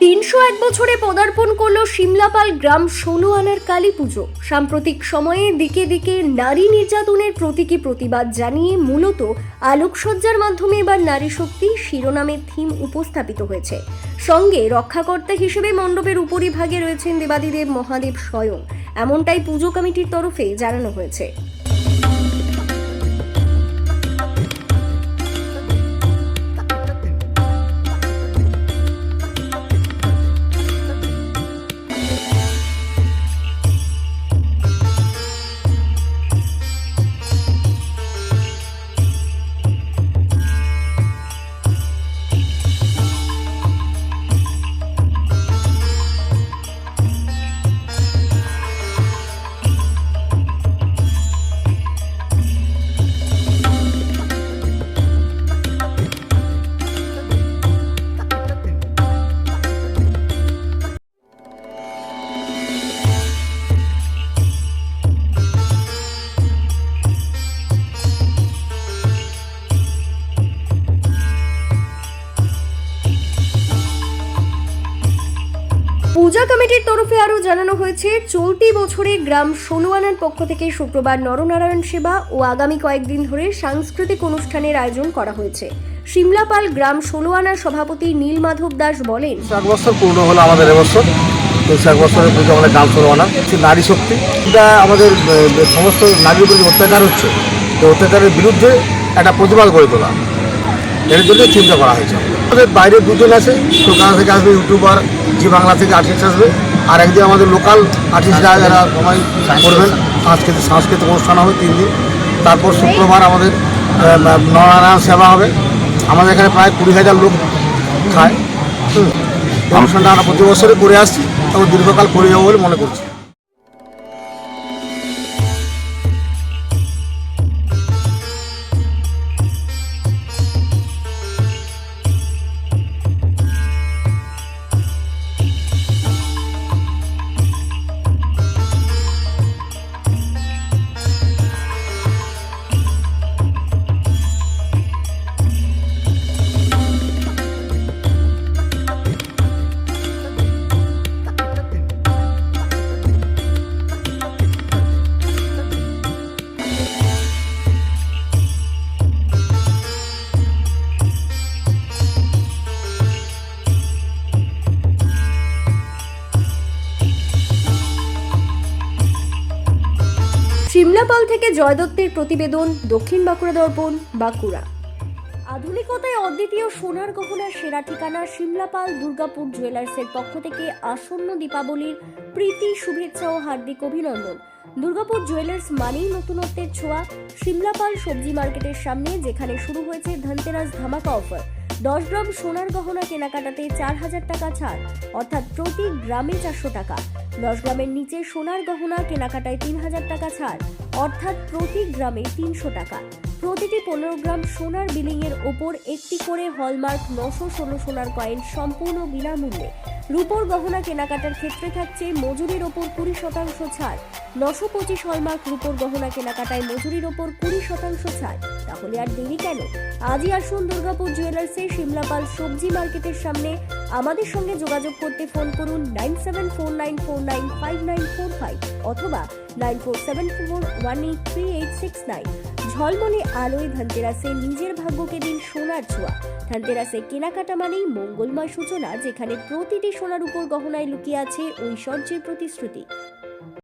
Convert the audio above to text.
তিনশো এক বছরে পদার্পণ করল সিমলাপাল গ্রাম ষোলো আনার কালী পুজো। সাম্প্রতিক সময়ে দিকে দিকে নারী নির্যাতনের প্রতীকী প্রতিবাদ জানিয়ে মূলত আলোকসজ্জার মাধ্যমে এবার নারী শক্তি শিরোনামের থিম উপস্থাপিত হয়েছে। সঙ্গে রক্ষাকর্তা হিসেবে মণ্ডপের উপরিভাগে রয়েছেন দেবাদিদেব মহাদেব স্বয়ং। এমনটাই পুজো কমিটির তরফে জানানো হয়েছে। পূজা কমিটির তরফে আরও জানানো হয়েছে, চলতি বছরে গ্রাম ষোলোয়ানার পক্ষ থেকে শুক্রবার নরনারায়ণ সেবা ও আগামী কয়েকদিন ধরে সাংস্কৃতিক অনুষ্ঠানের আয়োজন করা হয়েছে। সিমলাপাল গ্রাম ষোলোয়ানার সভাপতি নীলমাধব দাস বলেন এক বছর পূর্ণ হলো আমাদের এবছর এক বছরের পুজো আমাদের গ্রাম সরবানা নারী শক্তি। এটা আমাদের সমস্ত নারীর উপর অত্যাচার হচ্ছে, এই অত্যাচারের বিরুদ্ধে একটা প্রতিবাদ গড়ে তোলা। এর জন্য চিন্তা করা হয়েছে। আমাদের বাইরে দুজন আছে, কলকাতা থেকে আসবে, ইউটিউবার, জি বাংলা থেকে আর্টিস্ট আসবে, আর একদিন আমাদের লোকাল আর্টিস্টরা যারা সবাই করবেন, সাংস্কৃতিক সাংস্কৃতিক অনুষ্ঠান হবে তিন দিন। তারপর শুক্রবার আমাদের নরনারায়ণ সেবা হবে। আমাদের এখানে প্রায় কুড়ি হাজার লোক খায়। অনুষ্ঠানটা আমরা প্রতি বছরই করে আসছি এবং দীর্ঘকাল করে যাব বলে মনে করছি। সিমলাপাল থেকে জয় দত্তের প্রতিবেদন দক্ষিণ বাঁকুড়া দর্পণ, বাঁকুড়া। আধুনিকতায় অদ্বিতীয় সোনার গহনার সেরা ঠিকানা সিমলাপাল দুর্গাপুর জুয়েলার্সের পক্ষ থেকে আসন্ন দীপাবলির প্রীতি, শুভেচ্ছা ও হার্দিক অভিনন্দন। দুর্গাপুর জুয়েলার্স মানেই নতুনত্বের ছোঁয়া। সিমলাপাল সবজি মার্কেটের সামনে, যেখানে শুরু হয়েছে ধনতেরাস ধামাকা অফার। দশ গ্রাম সোনার গহনা কেনাকাটাতে চার হাজার টাকা ছাড়, অর্থাৎ প্রতি গ্রামে চারশো টাকা। দশ গ্রামের নিচে সোনার গহনা কেনাকাটায় তিন হাজার টাকা ছাড়, অর্থাৎ প্রতি গ্রামে তিনশো টাকা। প্রতিটি পনেরো গ্রাম সোনার বিলিংয়ের ওপর একটি করে হলমার্ক নশো ষোলো সোনার কয়েন সম্পূর্ণ বিনামূল্যে। রূপোর গহনা কেনাকাটার ক্ষেত্রে থাকছে মজুরির ওপর কুড়ি শতাংশ ছাড়। নশো পঁচিশ হলমার্ক রূপোর গহনা কেনাকাটায় মজুরির ওপর কুড়ি শতাংশ ছাড়। তাহলে আর দেরি কেন? আজই আসুন দুর্গাপুর জুয়েলার্সে সিমলাপাল সবজি মার্কেটের সামনে। আমাদের সঙ্গে যোগাযোগ করতে ফোন করুন nine seven four nine four nine five nine four five অথবা nine four seven four one eight three eight six nine. ঝলমলে আলোয় ধনতেরাসে নিজের ভাগ্যকে দিন সোনার ছোঁয়া। ধনতেরাসে কেনাকাটা মানেই মঙ্গলময় সূচনা যেখানে প্রতিটি সোনার উপর গহনায় লুকিয়ে আছে ঐশ্বর্যের প্রতিশ্রুতি।